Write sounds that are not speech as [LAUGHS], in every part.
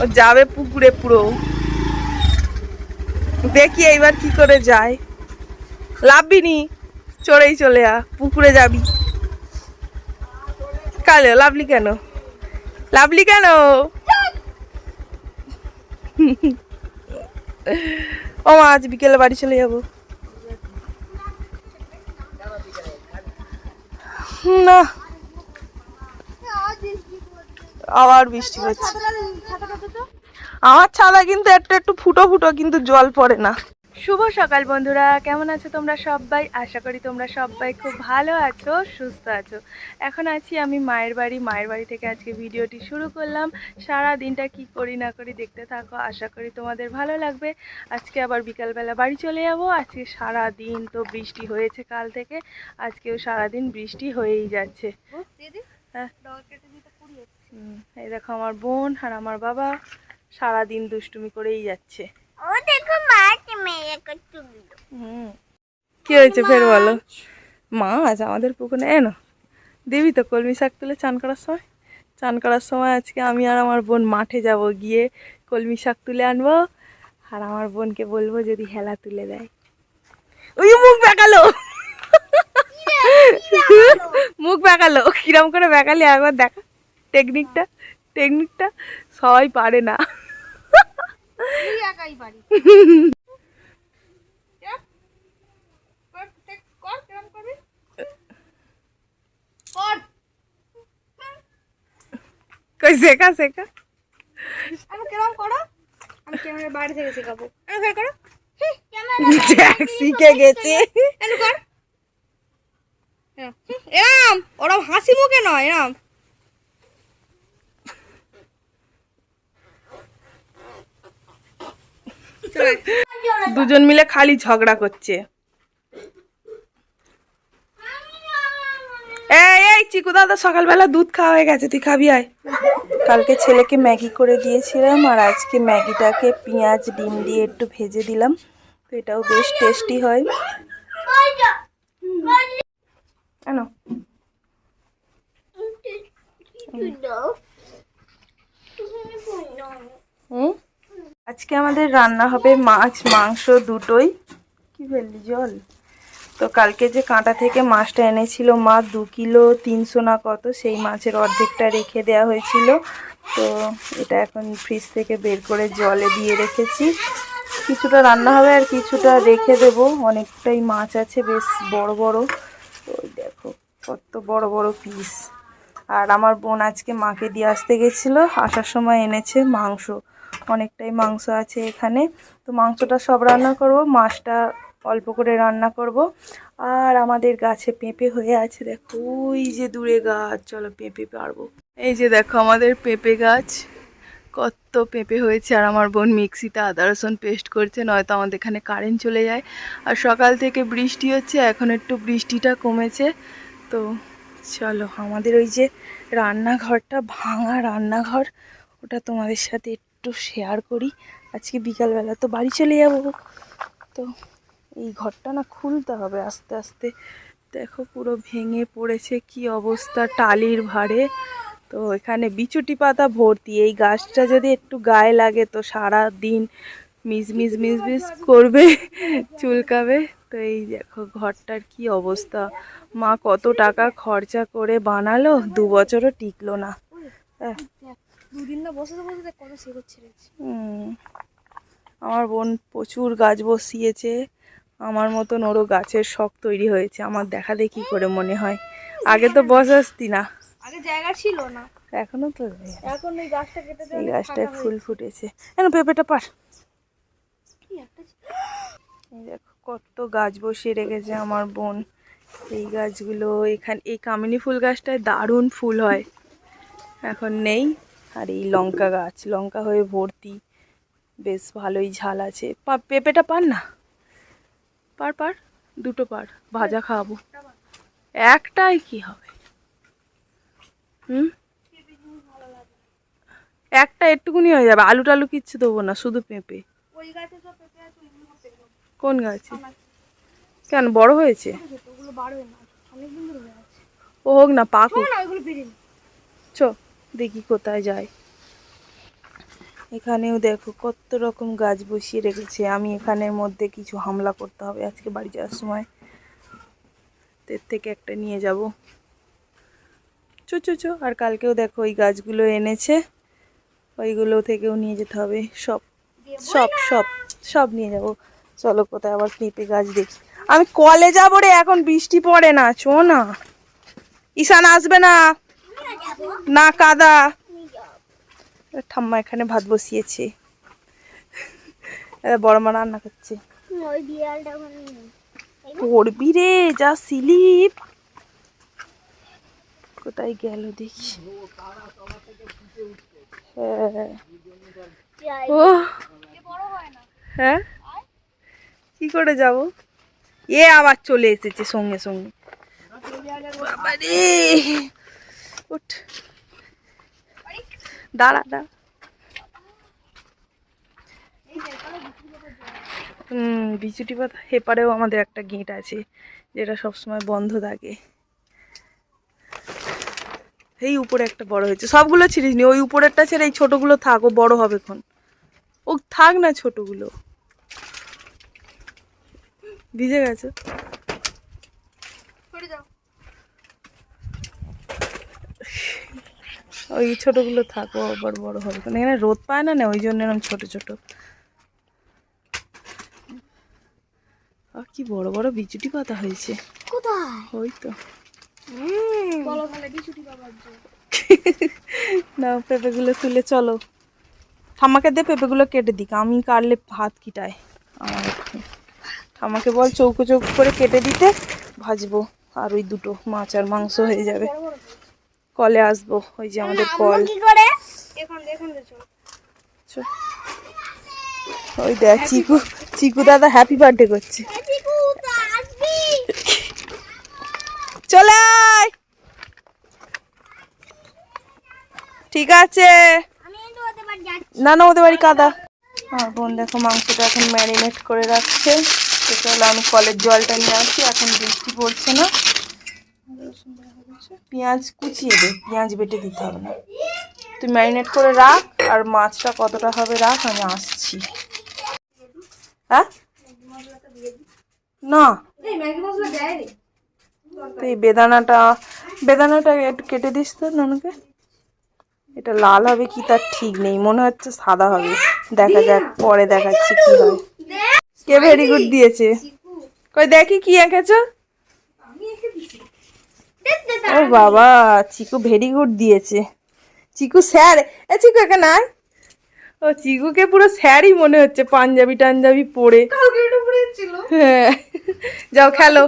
ও যাবে পুকুরে পুরো। দেখি এইবার কি করে যায়। লাভবি নি? চড়েই চলে আ পুকুরে যাবি। কালো লাভলি কেন? লাভলি কেন? ও মা, আজ বিকেলে বাড়ি চলে যাব। না। আবার বৃষ্টি হচ্ছে। আমার ছাদা কিন্তু একটু একটু ফুটো ফুটো কিন্তু জল পড়ে না। শুভ সকাল বন্ধুরা কেমন আছো তোমরা সবাই? আশা করি তোমরা সবাই খুব ভালো আছো সুস্থ আছো। এখন আছি আমি মায়ের বাড়ি মায়ের বাড়ি থেকে আজকে ভিডিওটি শুরু করলাম। সারা দিনটা কি করি না করি দেখতে থাকো আশা করি তোমাদের ভালো লাগবে। আজকে আবার বিকালবেলা বাড়ি চলে যাব। আজকে সারা দিন তো বৃষ্টি হয়েছে কাল থেকে আজকেও সারা দিন বৃষ্টি হয়েই যাচ্ছে। হ্যাঁ। এই দেখো আমার বোন আর আমার বাবা সারা দিন দুষ্টুমি করেই যাচ্ছে। ও দেখো মাছ মেয়ে করতে হুম কি হয়েছে ফের বলো? মাছ আমাদের পুকুরে এনো দিবি তো কলমি শাক তুলে চান করার সময় চান করার সময় আজকে আমি আর আমার বোন মাঠে যাব গিয়ে কলমি শাক তুলে আনব আর আমার বোনকে বলব যদি হেলা তুলে দেয়। ওই মুখ বেঁকালো। মুখ বেঁকালো। কিরম করে বেঁকালি একবার দেখা। টেকনিকটা টেকনিকটা সবাই পারে না। একাই পারি কই শেখা শেখা। আমি কেরম করো? আমি বাইরে থেকে শেখাবো। আমি ফের করো? জ্যাক শিখে গেছে। এরাম ওরম হাসি মুখে নয় এরাম। দুজন মিলে খালি ঝগড়া করছে। এই এই চিকু দাদা সকালবেলা দুধ খাওয়া হয়ে গেছে তুই খাবি আয়। কালকে ছেলেকে ম্যাগি করে দিয়েছিলাম আর আজকে ম্যাগিটাকে পেঁয়াজ ডিম দিয়ে একটু ভেজে দিলাম। তো এটাও বেশ টেস্টি হয়। কেন হুম? আজকে আমাদের রান্না হবে মাছ, মাংস দুটোই। কি ফেললি জল? তো কালকে যে কাঁটা থেকে মাছটা এনেছিল মা, দু কিলো তিনশো না কত, সেই মাছের অর্ধেকটা রেখে দেওয়া হয়েছিল। তো এটা এখন ফ্রিজ থেকে বের করে জলে দিয়ে রেখেছি। কিছুটা রান্না হবে আর কিছুটা রেখে দেব। অনেকটাই মাছ আছে, বেশ বড় বড়। ওই দেখো, কত বড় বড় পিস আর আমার বোন আজকে মাকে দিয়ে আসতে গেছিল, আসার সময় এনেছে মাংস। অনেকটাই মাংস আছে এখানে। তো মাংসটা সব রান্না করব, মাছটা অল্প করে রান্না করব। আর আমাদের গাছে পেঁপে হয়ে আছে, দেখো। ওই যে দূরে গাছ, চলো পেঁপে পারব। এই যে দেখো আমাদের পেঁপে গাছ, কত পেঁপে হয়েছে। আর আমার বোন মিক্সিতে আদা, রসুন পেস্ট করছে, নয়তো আমাদের এখানে কারেন্ট চলে যায়। আর সকাল থেকে বৃষ্টি হচ্ছে, এখন একটু বৃষ্টিটা কমেছে। তো চলো, আমাদের ওই যে রান্নাঘরটা, ভাঙা রান্নাঘর, ওটা তোমাদের সাথে একটু শেয়ার করি। আজকে বিকালবেলা তো বাড়ি চলে যাব। তো এই ঘরটা না খুলতে হবে আস্তে আস্তে। দেখো পুরো ভেঙে পড়েছে কি অবস্থা টালির ভারে তো এখানে বিচুটি পাতা ভর্তি। এই গাছটা যদি একটু গায়ে লাগে তো সারা দিন মিস মিস করবে, চুলকাবে। তো এই দেখো ঘরটার কি অবস্থা। মা কত টাকা খরচা করে বানালো, দু বছরও টিকলো না। দুদিন না বসে বসে কত শেখর ছেড়েছি। আমার বোন প্রচুর গাছ বসিয়েছে আমার মতন ওরও গাছের শখ তৈরি হয়েছে আমার দেখা দেখি করে মনে হয়। আগে তো বসাসতি না। আগে জায়গা ছিল না। এখনও তো এখন ওই গাছটা কেটে এই গাছটায় ফুল ফুটেছে। এখন পেঁপেটা পার। কি দেখো কত গাছ বসিয়ে রেখেছে আমার বোন। এই গাছগুলো এখানে এই কামিনী ফুল গাছটায় দারুণ ফুল হয়। এখন নেই। আর এই লঙ্কা গাছ লঙ্কা হয়ে ভর্তি। বেশ ভালোই ঝাল আছে। পেঁপেটা পার না? পার পার? দুটো পার ভাজা খাওয়াবো। একটাই কি হবে? হুম? একটা একটুকুনি হয়ে যাবে। আলু টালু কিচ্ছু দেবো না শুধু পেঁপে। কোন গাছে? কেন বড় হয়েছে? হয়ে ও হোক না পাকুক। চ। দেখি কোথায় যায়। এখানেও দেখো কত রকম গাছ বসিয়ে রেখেছে। আমি এখানের মধ্যে কিছু হামলা করতে হবে। আজকে বাড়ি যাওয়ার সময় তো এর থেকে একটা নিয়ে যাব। চো চো চো, আর কালকেও দেখো ওই গাছগুলো এনেছে। ওইগুলো থেকেও নিয়ে যেতে হবে। সব সব সব সব নিয়ে যাব। চলো কোথায় আবার পেঁপে গাছ দেখি। আমি কলে যাব রে, এখন বৃষ্টি পড়ে না, চো না। ঈশান আসবে না। না, কাদা। ঠাম্মা এখানে ভাত বসিয়েছে। বড় মা রান্না করছে। পড়বি রে, যা স্লিপ। কোথায় গেল দেখি। ও। হ্যাঁ? কি করে যাব? এ আবার চলে এসেছে সঙ্গে সঙ্গে। বাবা রে। উঠ। দাঁড়া দাঁড়া। বিচুটি পাতা হেপারেও আমাদের একটা গেট আছে, যেটা সবসময় বন্ধ থাকে। এই উপরে একটা বড় হয়েছে। সবগুলো ছিঁড়িস নি, ওই উপরেরটা ছেড়ে এই ছোটগুলো থাক, ও বড় হবে এখন। ও থাক না ছোটগুলো। ভিজে গেছে সরে যাও ওই ছোটগুলো থাকো আবার বড় হবে। কারণ এখানে রোদ পায় না না ওই জন্য এরকম ছোটো ছোটো। আর কি বড় বড় বিচুটি পাতা হয়েছে। ওই তো। না পেঁপেগুলো তুলে চলো। ঠাম্মাকে দে পেঁপেগুলো কেটে দিক। আমি কাটলে ভাত কিটায়? আমার। ঠাম্মাকে বল চৌকো চৌকো করে কেটে দিতে। ভাজবো। আর ওই দুটো মাছ আর মাংস হয়ে যাবে। কলে আসব ওই যে আমাদের কল। ওই দেখ চিকু চিকু দাদা হ্যাপি বার্থডে করছে। চলে ঠিক আছে। না না ওদের বাড়ি কাদা। আর বোন দেখো মাংসটা এখন ম্যারিনেট করে রাখছে। তো চলো আমি কলের জলটা নিয়ে আসি এখন বৃষ্টি পড়ছে না। পেঁয়াজ কুচিয়ে দে, পেঁয়াজ বেটে দিতে হবে না। তুই ম্যারিনেট করে রাখ, আর মাছটা কতটা হবে রাখ, আমি আসছি। হ্যাঁ? না। এই ম্যাগি মশলা দেয় রে তো এই বেদানাটা বেদানাটা একটু কেটে দিস তো নানুকে। এটা লাল হবে কি তার ঠিক নেই, মনে হচ্ছে সাদা হবে। দেখা যাক, পরে দেখাচ্ছি কি হয়। কে ভেরি গুড দিয়েছে? কই দেখি কি এঁকেছো? ও বাবা চিকু ভেরি গুড দিয়েছে। চিকু স্যার এ চিকু এখানে আয়। ও চিকুকে পুরো স্যারই মনে হচ্ছে পাঞ্জাবি টাঞ্জাবি পরে। হ্যাঁ। যাও খেলো।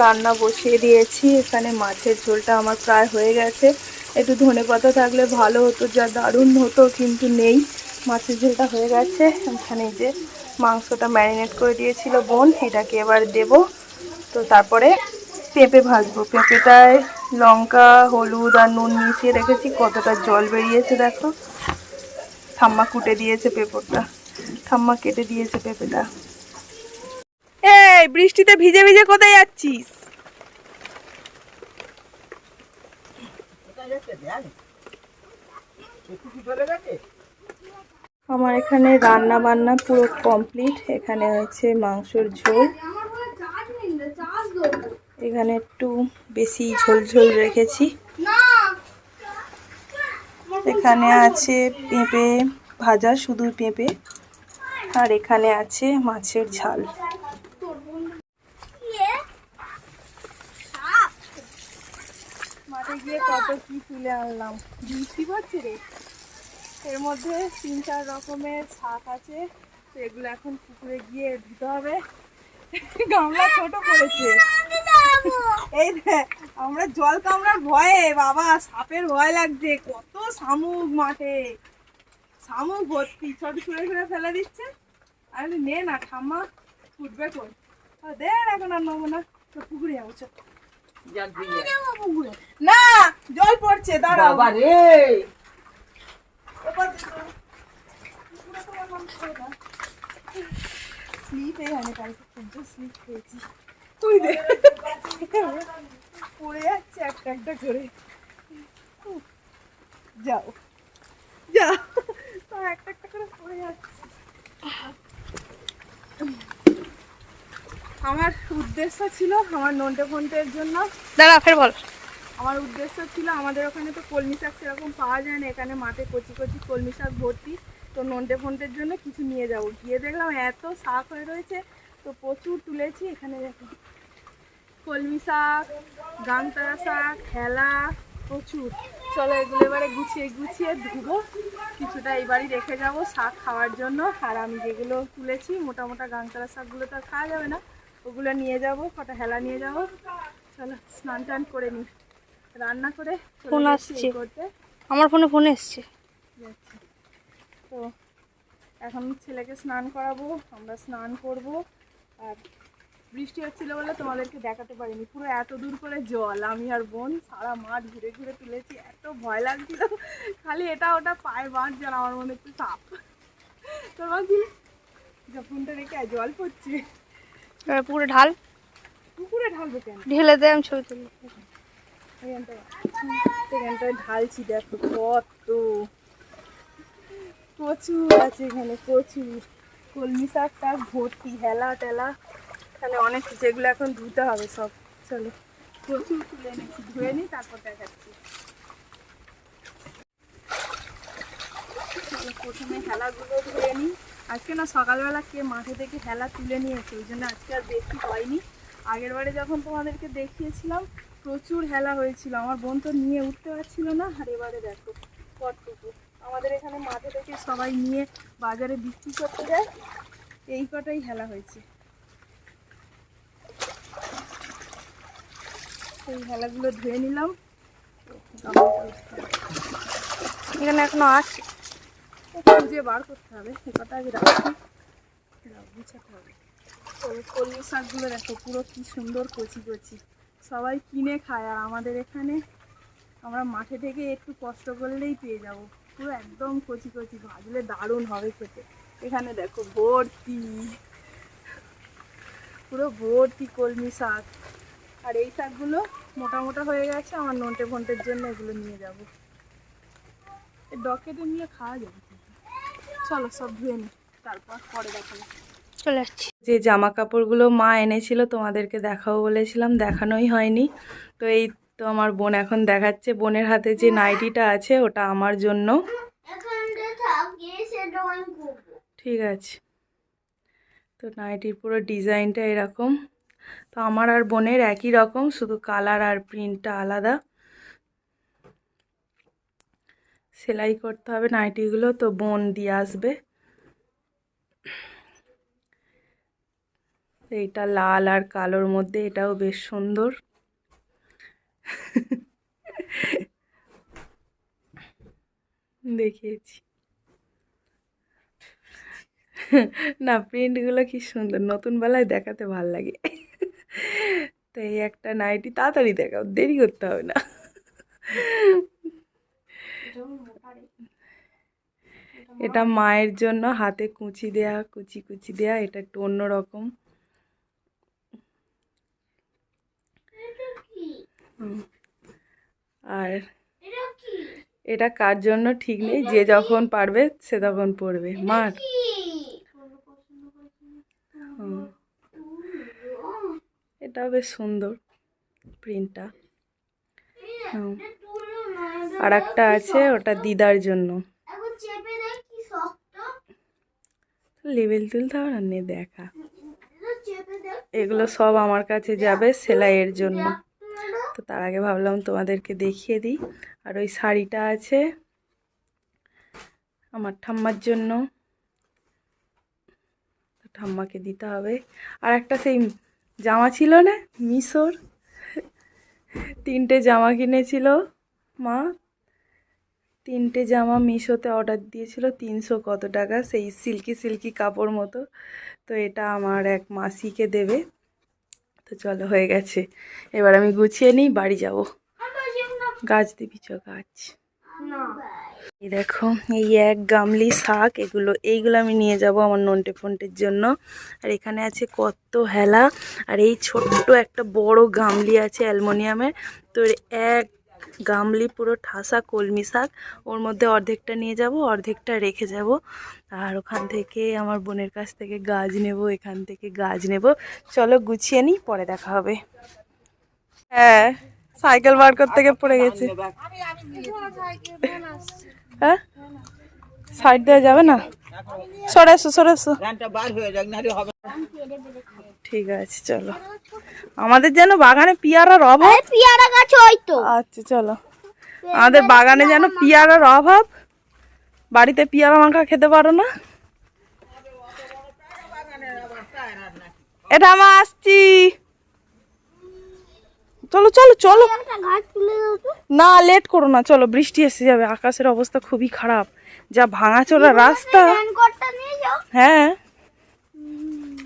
রান্না বসিয়ে দিয়েছি এখানে মাছের ঝোলটা আমার প্রায় হয়ে গেছে। একটু ধনে পাতা থাকলে ভালো হতো যা দারুণ হতো কিন্তু নেই। মাছের ঝোলটা হয়ে গেছে। এখানে যে মাংসটা ম্যারিনেট করে দিয়েছিল বোন এটাকে এবার দেব। তো তারপরে পেঁপে ভাজবো। পেঁপেটায় লঙ্কা, হলুদ আর নুন মিশিয়ে রেখেছি। কতটা জল বেরিয়েছে দেখো। ঠাম্মা কুটে দিয়েছে পেঁপেটা। ঠাম্মা কেটে দিয়েছে পেঁপেটা। এই, বৃষ্টিতে ভিজে ভিজে কোথায় যাচ্ছিস? আমার এখানে রান্না বান্না পুরো কমপ্লিট। এখানে হয়েছে মাংসর ঝোল। এখানে একটু বেশি ঝোল ঝোল রেখেছি। এখানে আছে পেঁপে ভাজা, শুধু পেঁপে। আর এখানে আছে মাছের ঝাল। মাঠে গিয়ে কত কি তুলে আনলাম। রে এর মধ্যে তিন চার রকমের শাক আছে। তো এগুলো এখন পুকুরে গিয়ে ধুতে হবে। [LAUGHS] গামলা ছোট পড়েছে এই দেখ, আমরা জল কামড়ার ভয়ে বাবা সাপের ভয় লাগছে। কত শামুক মাঠে। শামুক ভর্তি। ছোট ছুঁড়ে ছুঁড়ে ফেলে দিচ্ছে। আমি বলি, নে না ঠাম্মা ফুটবে কোন দেন এখন আর নেব না। তো পুকুরে যাব চল না জল পড়ছে দাঁড়াও। বাবা রে! স্লিপে মানে eh, কালকে সূর্য স্লিপ খেয়েছি। তুই দে। পড়ে যাচ্ছে একটা একটা করে যাও। যা। তো একটা একটা করে পড়ে যাচ্ছে। আমার উদ্দেশ্য ছিল আমার নন্টে ফোনটের জন্য। দাঁড়া ফের বল। আমার উদ্দেশ্য ছিল আমাদের ওখানে তো কলমি শাক সেরকম পাওয়া যায় না এখানে মাঠে কচি কচি কলমি শাক ভর্তি। তো নন্টে ফন্টের জন্য কিছু নিয়ে যাব। গিয়ে দেখলাম এত শাক হয়ে রয়েছে তো প্রচুর তুলেছি। এখানে দেখো কলমি শাক গামতারা শাক খেলা প্রচুর। চলো এগুলো এবারে গুছিয়ে গুছিয়ে ধুবো। কিছুটা এবারই রেখে যাব শাক খাওয়ার জন্য। আর আমি যেগুলো তুলেছি মোটা মোটা গাংতারা শাকগুলো তো আর খাওয়া যাবে না ওগুলো নিয়ে যাব কটা হেলা নিয়ে যাব। চলো স্নান টান করে নিই। রান্না করে ফোন আসছে। করতে আমার ফোনে ফোন এসছে। যাচ্ছি। তো এখন ছেলেকে স্নান করাবো আমরা স্নান করব। আর বৃষ্টি হচ্ছিল বলে তোমাদেরকে দেখাতে পারিনি পুরো এত দূর করে জল আমি আর বোন সারা মাঠ ঘুরে ঘুরে তুলেছি এত ভয় লাগছিল। খালি এটা ওটা পায়ে বাঁধ যেন আমার মনে হচ্ছে সাপ। তোর ভাবছি ফোনটা রেখে জল পড়ছে। পুরো ঢাল। পুকুরে ঢালবো কেন? ঢেলে দেয় আমি ছবি তুলি। এখানটায় ঢালছি দেখো কত প্রচুর আছে এখানে, প্রচুর। কলমি শাক টাক ভর্তি, হেলা টেলা। এখানে অনেক এগুলো এখন ধুতে হবে সব। চলো, প্রচুর তুলে এনেছি। ধুয়ে নিই, তারপর দেখাচ্ছি। প্রথমে হেলাগুলো ধুয়ে নিই। আজকে না সকালবেলা কে মাঠে থেকে হেলা তুলে নিয়েছে, ওই জন্য আজকে আর বেশি হয়নি আগের বারে যখন তোমাদেরকে দেখিয়েছিলাম, প্রচুর হেলা হয়েছিল। আমার বোন তো নিয়ে উঠতে পারছিল না, আর এবারে দেখো কতটুকু আমাদের এখানে মাঠে থেকে সবাই নিয়ে বাজারে বিক্রি করতে যায়। এই কটাই হেলা হয়েছে। সেই হেলাগুলো ধুয়ে নিলাম। এখানে এখনও আছে। খুঁজে বার করতে হবে। এ কটা আগে রাখি দাও, গুছাতে হবে। কলমি শাকগুলো দেখো পুরো কি সুন্দর কচি কচি। সবাই কিনে খায় আর আমাদের এখানে আমরা মাঠে থেকে একটু কষ্ট করলেই পেয়ে যাব। পুরো একদম কচি কচি ভাজলে দারুণ হবে খেতে। এখানে দেখো ভর্তি। পুরো ভর্তি কলমি শাক। আর এই শাকগুলো মোটা মোটা হয়ে গেছে আমার নন্টে ফন্টের জন্য এগুলো নিয়ে যাব। ডকেটে নিয়ে খাওয়া যাবে চলো সব ধুয়ে নি তারপর পরে দেখাবো। চলে যাচ্ছি যে জামা কাপড়গুলো মা এনেছিল তোমাদেরকে দেখাও বলেছিলাম দেখানোই হয়নি। তো এই তো আমার বোন এখন দেখাচ্ছে, বোনের হাতে যে নাইটিটা আছে ওটা আমার জন্য। ঠিক আছে। তো নাইটির পুরো ডিজাইনটা এরকম। তো আমার আর বোনের একই রকম, শুধু কালার আর প্রিন্টটা আলাদা। সেলাই করতে হবে নাইটিগুলো, তো বোন দিয়ে আসবে। এইটা লাল আর কালোর মধ্যে, এটাও বেশ সুন্দর। দেখিয়েছি। না প্রিন্টগুলো কি সুন্দর, নতুন বেলায় দেখাতে ভালো লাগে। তো এই একটা নাইটি তাড়াতাড়ি দেখাও, দেরি করতে হবে না। এটা মায়ের জন্য, হাতে কুচি দেয়া, কুচি কুচি দেয়া, এটা একটু অন্যরকম হুম। আর এটা কার জন্য? ঠিক নেই যে যখন পারবে সে তখন পড়বে মার। হুম। এটাও বেশ সুন্দর প্রিন্টটা। হুম। আর একটা আছে ওটা দিদার জন্য। লেবেল তুলতে হবে না দেখা। এগুলো সব আমার কাছে যাবে সেলাইয়ের জন্য। তো তার আগে ভাবলাম তোমাদেরকে দেখিয়ে দিই। আর ওই শাড়িটা আছে আমার ঠাম্মার জন্য। ঠাম্মাকে দিতে হবে। আর একটা সেই জামা ছিল না, মিশোর। তিনটে জামা কিনেছিল মা। তিনটে জামা মিশোতে অর্ডার দিয়েছিল, তিনশো কত টাকা, সেই সিল্কি সিল্কি কাপড় মতো। তো এটা আমার এক মাসিকে দেবে। তো চলো হয়ে গেছে। এবার আমি গুছিয়ে নিই বাড়ি যাব। গাছ দিবি চ গাছ। এই দেখো এই এক গামলি শাক এগুলো এইগুলো আমি নিয়ে যাব আমার নন্টে ফন্টের জন্য। আর এখানে আছে কত হেলা আর এই ছোট্ট একটা বড় গামলি আছে অ্যালমোনিয়ামের। তো এক গামলি পুরো ঠাসা কলমি শাক। ওর মধ্যে অর্ধেকটা নিয়ে যাব, অর্ধেকটা রেখে যাব। আর ওখান থেকে আমার বোনের কাছ থেকে গাছ নেব, এখান থেকে গাছ নেব। চলো গুছিয়ে নিই, পরে দেখা হবে। হ্যাঁ সাইকেল বার করতে গিয়ে পড়ে গেছে। হ্যাঁ? সাইড দেওয়া যাবে না? সরে এসো সরে এসো। ঠিক আছে চলো। আমাদের যেন বাগানে পিয়ারার অভাব পিয়ারা গাছ ওই তো। আচ্ছা চলো। আমাদের বাগানে যেন পিয়ারার অভাব। বাড়িতে পিয়ারা মাখা খেতে পারো না? এটা আমার আসছি। চলো চলো চলো। না লেট করো না চলো বৃষ্টি এসে যাবে আকাশের অবস্থা খুবই খারাপ। যা ভাঙাচোরা রাস্তা। হ্যাঁ।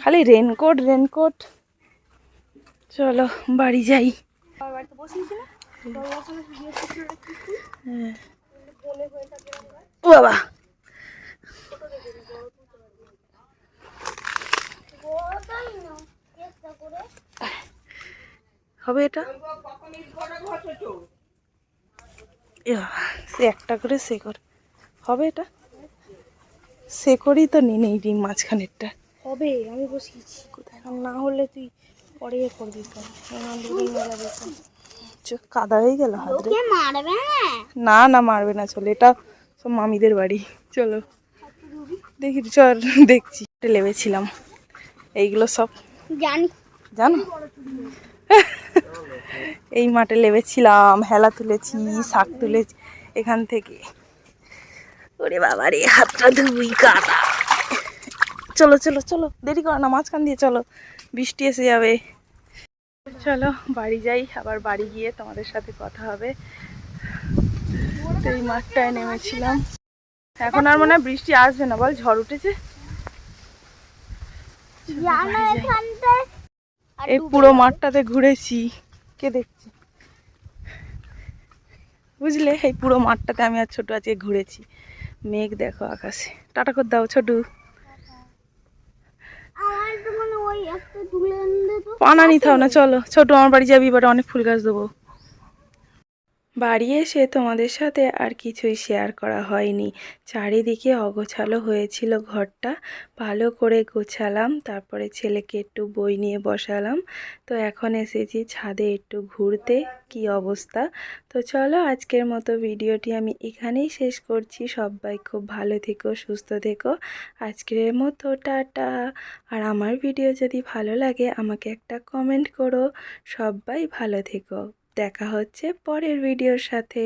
খালি রেনকোট রেনকোট চলো, বাড়ি যাই। বাবা। হবে এটা? সে একটা করে সে কর। হবে এটা? সে করেই তো নেই ডিম মাঝখানেরটা। হবে? আমি বসিয়েছি কোথায় আর না হলে তুই পরে করবি কাদা হয়ে গেল না? না মারবে না চলো এটা সব মামিদের বাড়ি। চলো। দেখি চল দেখছি। লেবেছিলাম। এইগুলো সব। জানি। জানো? এই মাঠে লেবেছিলাম হেলা তুলেছি শাক তুলেছি এখান থেকে। ওরে বাবা রে হাতটা ধুই কাদা। চলো চলো চলো দেরি করো না মাঝখান দিয়ে চলো বৃষ্টি এসে যাবে। চলো বাড়ি যাই আবার বাড়ি গিয়ে তোমাদের সাথে কথা হবে। তো এই মাঠটায় নেমেছিলাম। এখন আর মনে হয় বৃষ্টি আসবে না বল ঝড় উঠেছে? এই পুরো মাঠটাতে ঘুরেছি কে দেখছি? বুঝলে এই পুরো মাঠটাতে আমি আর ছোট আজকে ঘুরেছি। মেঘ দেখো আকাশে। টাটা করে দাও ছোটু আমার তো মনে ওই একটা তুলে এনে তো পানা নিতে হবে না চলো। ছোট আমার বাড়ি যাবি বাট অনেক ফুল গাছ দেবো। বাড়ি এসে তোমাদের সাথে আর কিছুই শেয়ার করা হয়নি। চারিদিকে অগোছালো হয়েছিল ঘরটা। ভালো করে গোছালাম, তারপরে ছেলেকে একটু বই নিয়ে বসালাম। তো এখন এসেছি ছাদে একটু ঘুরতে, কি অবস্থা? তো চলো আজকের মতো ভিডিওটি আমি এখানেই শেষ করছি। সবাই খুব ভালো থেকো, সুস্থ থেকো। আজকের মতো টাটা। আর আমার ভিডিও যদি ভালো লাগে, আমাকে একটা কমেন্ট করো। সবাই ভালো থেকো। দেখা হচ্ছে পরের ভিডিওর সাথে।